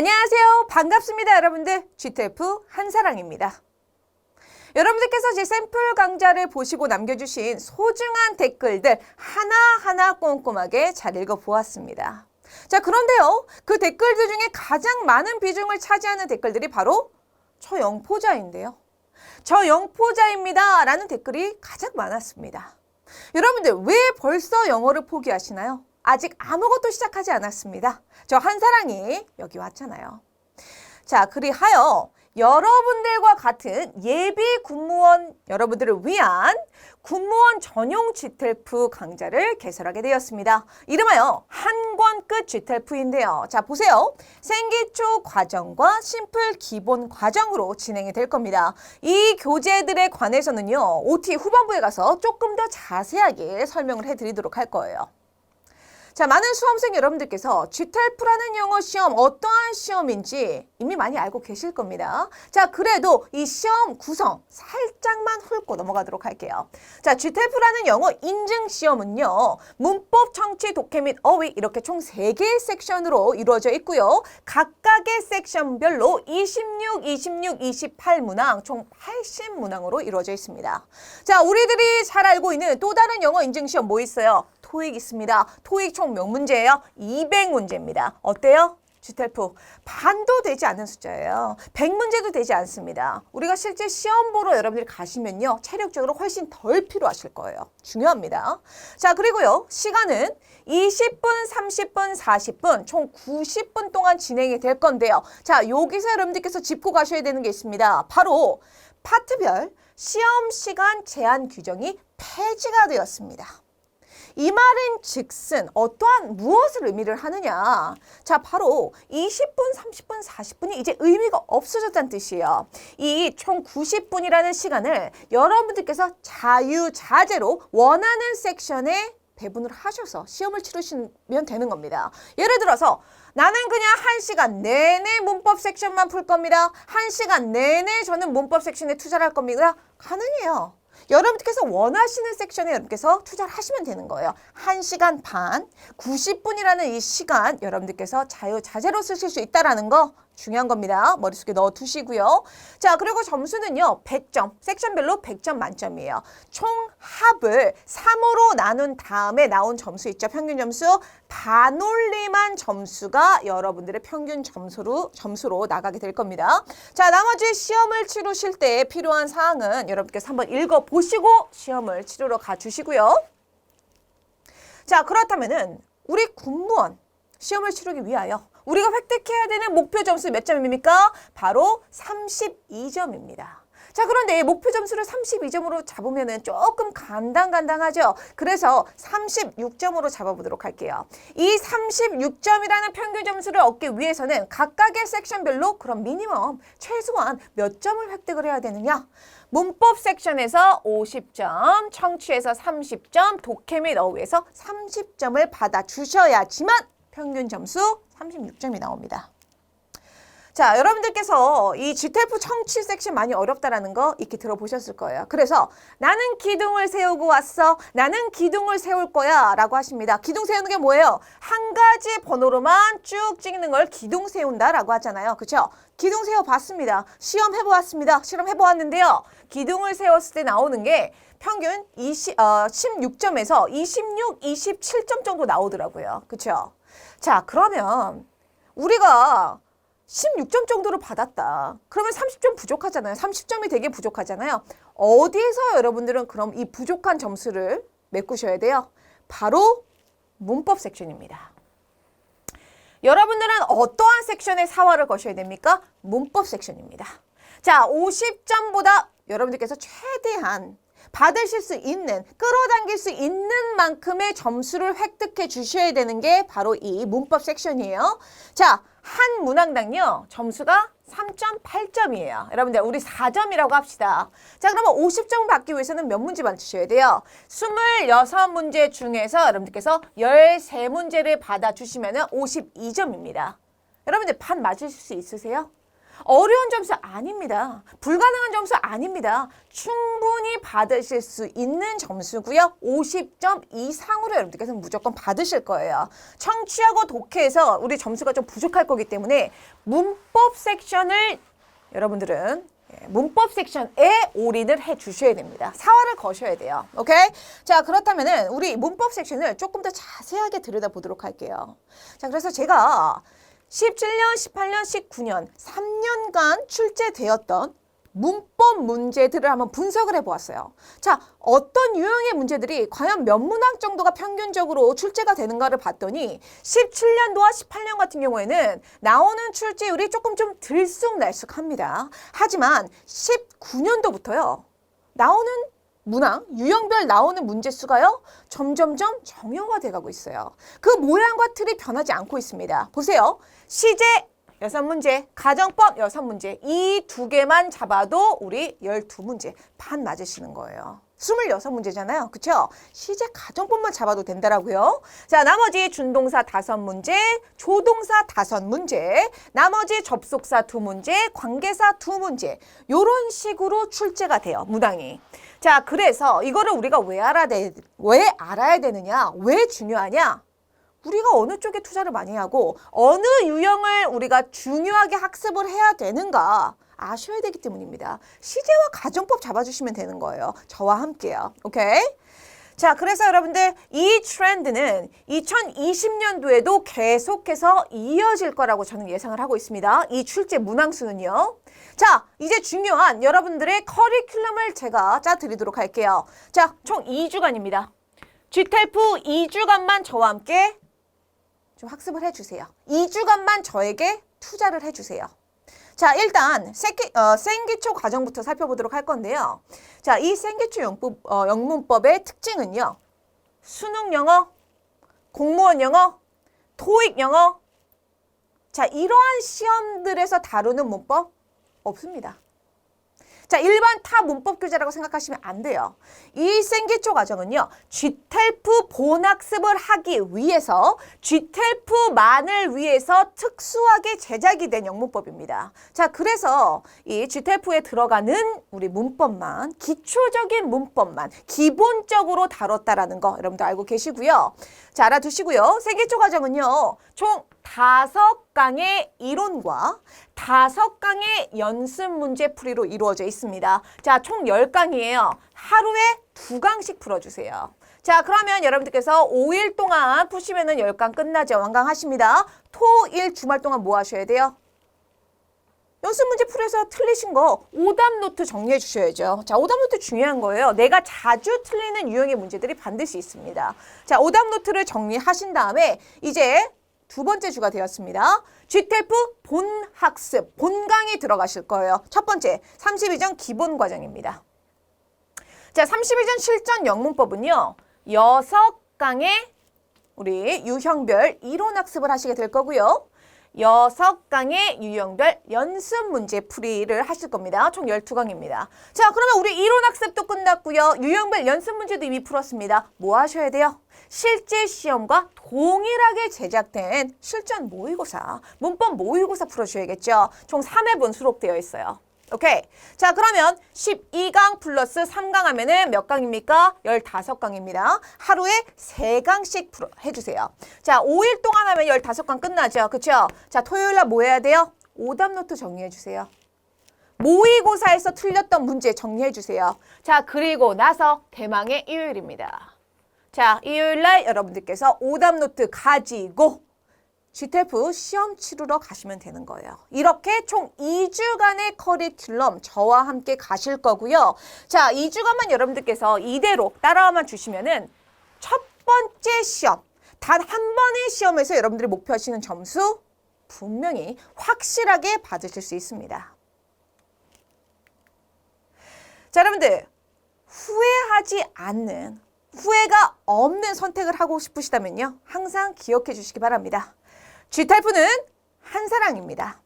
안녕하세요. 반갑습니다, 여러분들. GTF 한사랑입니다. 여러분들께서 제 샘플 강좌를 보시고 남겨주신 소중한 댓글들 하나하나 꼼꼼하게 잘 읽어보았습니다. 자, 그런데요. 그 댓글들 중에 가장 많은 비중을 차지하는 댓글들이 바로 저 영포자인데요. 저 영포자입니다. 라는 댓글이 가장 많았습니다. 여러분들 왜 벌써 영어를 포기하시나요? 아직 아무것도 시작하지 않았습니다. 저 한사랑이 여기 왔잖아요. 자, 그리하여 여러분들과 같은 예비 군무원 여러분들을 위한 군무원 전용 GTF 강좌를 개설하게 되었습니다. 이름하여 한권 끝 GTF인데요. 자, 보세요. 생기초 과정과 심플 기본 과정으로 진행이 될 겁니다. 이 교재들에 관해서는요, OT 후반부에 가서 조금 더 자세하게 설명을 해 드리도록 할 거예요. 자, 많은 수험생 여러분들께서 GTALF라는 영어 시험 어떠한 시험인지 이미 많이 알고 계실 겁니다. 자, 그래도 이 시험 구성 살짝만 훑고 넘어가도록 할게요. 자, GTALF라는 영어 인증 시험은요. 문법, 청취, 독해 및 어휘 이렇게 총 3개의 섹션으로 이루어져 있고요. 각각의 섹션별로 26, 26, 28 문항 총 80문항으로 이루어져 있습니다. 자, 우리들이 잘 알고 있는 또 다른 영어 인증 시험 뭐 있어요? 토익 있습니다. 토익 총 몇 문제예요? 200문제입니다. 어때요? GTF 반도 되지 않는 숫자예요. 100문제도 되지 않습니다. 우리가 실제 시험 보러 여러분들이 가시면요. 체력적으로 훨씬 덜 필요하실 거예요. 중요합니다. 자, 그리고요. 시간은 20분, 30분, 40분, 총 90분 동안 진행이 될 건데요. 자, 여기서 여러분들께서 짚고 가셔야 되는 게 있습니다. 바로 파트별 시험 시간 제한 규정이 폐지가 되었습니다. 이 말은 즉슨 어떠한 무엇을 의미를 하느냐. 자, 바로 20분, 30분, 40분이 이제 의미가 없어졌다는 뜻이에요. 이 총 90분이라는 시간을 여러분들께서 자유자재로 원하는 섹션에 배분을 하셔서 시험을 치르시면 되는 겁니다. 예를 들어서 나는 그냥 한 시간 내내 문법 섹션만 풀 겁니다. 한 시간 내내 저는 문법 섹션에 투자를 할 겁니다. 가능해요. 여러분들께서 원하시는 섹션에 여러분께서 투자를 하시면 되는 거예요. 1시간 반, 90분이라는 이 시간 여러분들께서 자유자재로 쓰실 수 있다라는 거 중요한 겁니다. 머릿속에 넣어 두시고요. 자, 그리고 점수는요. 100점. 섹션별로 100점 만점이에요. 총 합을 3으로 나눈 다음에 나온 점수 있죠. 평균 점수. 반올림한 점수가 여러분들의 평균 점수로 점수로 나가게 될 겁니다. 자, 나머지 시험을 치르실 때 필요한 사항은 여러분께서 한번 읽어 보시고 시험을 치르러 가 주시고요. 자, 그렇다면은 우리 군무원 시험을 치르기 위하여 우리가 획득해야 되는 목표 점수 몇 점입니까? 바로 32점입니다. 자, 그런데 목표 점수를 32점으로 잡으면 조금 간당간당하죠? 그래서 36점으로 잡아보도록 할게요. 이 36점이라는 평균 점수를 얻기 위해서는 각각의 섹션별로 그럼 미니멈 최소한 몇 점을 획득을 해야 되느냐? 문법 섹션에서 50점, 청취에서 30점, 독해 및 어휘에서 30점을 받아 주셔야지만 평균 점수 36점이 나옵니다. 자, 여러분들께서 이 GTF 청취 섹션 많이 어렵다라는 거 익히 들어보셨을 거예요. 그래서 나는 기둥을 세우고 왔어. 나는 기둥을 세울 거야. 라고 하십니다. 기둥 세우는 게 뭐예요? 한 가지 번호로만 쭉 찍는 걸 기둥 세운다 라고 하잖아요. 그쵸? 기둥 세워봤습니다. 시험 해보았습니다. 실험 해보았는데요. 기둥을 세웠을 때 나오는 게 평균 20, 어, 16점에서 26, 27점 정도 나오더라고요. 그쵸? 자, 그러면 우리가 16점 정도로 받았다. 그러면 30점 부족하잖아요. 30점이 되게 부족하잖아요. 어디에서 여러분들은 그럼 이 부족한 점수를 메꾸셔야 돼요? 바로 문법 섹션입니다. 여러분들은 어떠한 섹션에 사활을 거셔야 됩니까? 문법 섹션입니다. 자, 50점보다 여러분들께서 최대한 받으실 수 있는, 끌어당길 수 있는 만큼의 점수를 획득해 주셔야 되는 게 바로 이 문법 섹션이에요. 자, 한 문항당요, 점수가 3.8점이에요. 여러분들, 우리 4점이라고 합시다. 자, 그러면 50점을 받기 위해서는 몇 문제 맞추셔야 돼요? 26문제 중에서 여러분들께서 13문제를 받아주시면 52점입니다. 여러분들, 반 맞으실 수 있으세요? 어려운 점수 아닙니다. 불가능한 점수 아닙니다. 충분히 받으실 수 있는 점수고요. 50점 이상으로 여러분들께서 무조건 받으실 거예요. 청취하고 독해에서 우리 점수가 좀 부족할 거기 때문에 문법 섹션을 여러분들은 예, 문법 섹션에 올인을 해 주셔야 됩니다. 사활을 거셔야 돼요. 오케이? 자, 그렇다면은 우리 문법 섹션을 조금 더 자세하게 들여다보도록 할게요. 자, 그래서 제가 17년, 18년, 19년 3년간 출제되었던 문법 문제들을 한번 분석을 해보았어요. 자, 어떤 유형의 문제들이 과연 몇 문항 정도가 평균적으로 출제가 되는가를 봤더니 17년도와 18년 같은 경우에는 나오는 출제율이 조금 좀 들쑥날쑥합니다. 하지만 19년도부터요. 나오는 문항, 유형별 나오는 문제 수가요. 점점점 정형화돼 가고 있어요. 그 모양과 틀이 변하지 않고 있습니다. 보세요. 시제 여섯 문제, 가정법 여섯 문제. 이 두 개만 잡아도 우리 열두 문제 반 맞으시는 거예요. 26문제잖아요. 그쵸? 시제 가정법만 잡아도 된다라고요. 자, 나머지 준동사 다섯 문제, 조동사 다섯 문제, 나머지 접속사 두 문제, 관계사 두 문제. 요런 식으로 출제가 돼요. 무당이. 자, 그래서 이거를 우리가 왜 알아야, 돼, 왜 알아야 되느냐? 왜 중요하냐? 우리가 어느 쪽에 투자를 많이 하고 어느 유형을 우리가 중요하게 학습을 해야 되는가 아셔야 되기 때문입니다. 시제와 가정법 잡아주시면 되는 거예요. 저와 함께요. 오케이? 자, 그래서 여러분들 이 트렌드는 2020년도에도 계속해서 이어질 거라고 저는 예상을 하고 있습니다. 이 출제 문항수는요. 자, 이제 중요한 여러분들의 커리큘럼을 제가 짜드리도록 할게요. 자, 총 2주간입니다. GTF 2주간만 저와 함께 좀 학습을 해주세요. 2주간만 저에게 투자를 해주세요. 자, 일단 생기, 어, 생기초 과정부터 살펴보도록 할 건데요. 자, 이 생기초 영법, 어, 영문법의 특징은요. 수능 영어, 공무원 영어, 토익 영어. 자, 이러한 시험들에서 다루는 문법 없습니다. 자, 일반 타 문법 교재라고 생각하시면 안 돼요. 이 생기초 과정은요. GTELF 본학습을 하기 위해서 GTELF만을 위해서 특수하게 제작이 된 영문법입니다. 자, 그래서 이 GTELF에 들어가는 우리 문법만 기초적인 문법만 기본적으로 다뤘다라는 거 여러분들 알고 계시고요. 자, 알아두시고요. 생기초 과정은요. 총 다섯 강의 이론과 다섯 강의 연습 문제 풀이로 이루어져 있습니다. 자, 총 10강이에요. 하루에 두 강씩 풀어주세요. 자, 그러면 여러분들께서 5일 동안 푸시면은 10강 끝나죠. 완강하십니다. 토, 일, 주말 동안 뭐 하셔야 돼요? 연습 문제 풀어서 틀리신 거 오답 노트 정리해 주셔야죠. 자, 오답 노트 중요한 거예요. 내가 자주 틀리는 유형의 문제들이 반드시 있습니다. 자, 오답 노트를 정리하신 다음에 이제 두 번째 주가 되었습니다. GTF 본학습, 본강에 들어가실 거예요. 첫 번째, 32전 기본 과정입니다. 자, 32전 실전 영문법은요. 여섯 강의 우리 유형별 이론 학습을 하시게 될 거고요. 여섯 강의 유형별 연습 문제 풀이를 하실 겁니다. 총 12강입니다. 자, 그러면 우리 이론 학습도 끝났고요. 유형별 연습 문제도 이미 풀었습니다. 뭐 하셔야 돼요? 실제 시험과 동일하게 제작된 실전 모의고사, 문법 모의고사 풀어주셔야겠죠. 총 3회분 수록되어 있어요. 오케이. 자, 그러면 12강 플러스 3강 하면은 몇 강입니까? 15강입니다. 하루에 3강씩 풀어, 해주세요. 자, 5일 동안 하면 15강 끝나죠. 그쵸? 자, 토요일 날 뭐 해야 돼요? 오답 노트 정리해주세요. 모의고사에서 틀렸던 문제 정리해주세요. 자, 그리고 나서 대망의 일요일입니다. 자, 일요일 날 여러분들께서 오답 노트 가지고 GTF 시험 치르러 가시면 되는 거예요. 이렇게 총 2주간의 커리큘럼 저와 함께 가실 거고요. 자, 2주간만 여러분들께서 이대로 따라만 주시면은 첫 번째 시험, 단 한 번의 시험에서 여러분들이 목표하시는 점수 분명히 확실하게 받으실 수 있습니다. 자, 여러분들 후회하지 않는 후회가 없는 선택을 하고 싶으시다면요. 항상 기억해 주시기 바랍니다. G타입은 한사랑입니다.